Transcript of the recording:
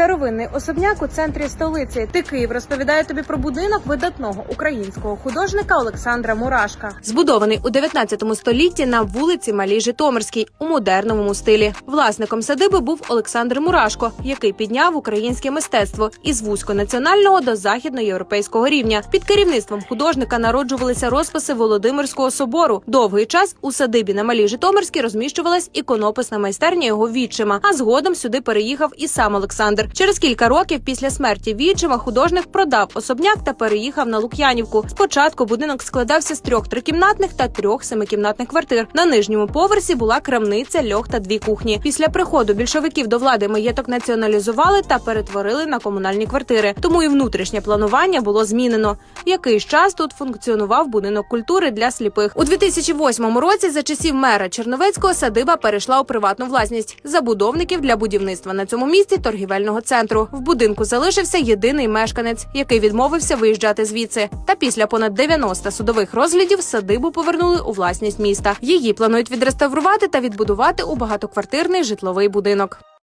Старовинний особняк у центрі столиці. Ти Київ розповідає тобі про будинок видатного українського художника Олександра Мурашка. Збудований у 19 столітті на вулиці Малій Житомирській у модерному стилі. Власником садиби був Олександр Мурашко, який підняв українське мистецтво із вузьконаціонального до західноєвропейського рівня. Під керівництвом художника народжувалися розписи Володимирського собору. Довгий час у садибі на Малій Житомирській розміщувалась іконописна майстерня його відчима. А згодом сюди переїхав і сам Олександр. Через кілька років після смерті відчима художник продав особняк та переїхав на Лук'янівку. Спочатку будинок складався з трьох трикімнатних та трьох семикімнатних квартир. На нижньому поверсі була крамниця, льох та дві кухні. Після приходу більшовиків до влади маєток націоналізували та перетворили на комунальні квартири. Тому і внутрішнє планування було змінено. Якийсь час тут функціонував будинок культури для сліпих. У 2008 році за часів мера Черновецького садиба перейшла у приватну власність забудовників для будівництва на цьому місці торгівельного центру. В будинку залишився єдиний мешканець, який відмовився виїжджати звідси. Та після понад 90 судових розглядів садибу повернули у власність міста. Її планують відреставрувати та відбудувати у багатоквартирний житловий будинок.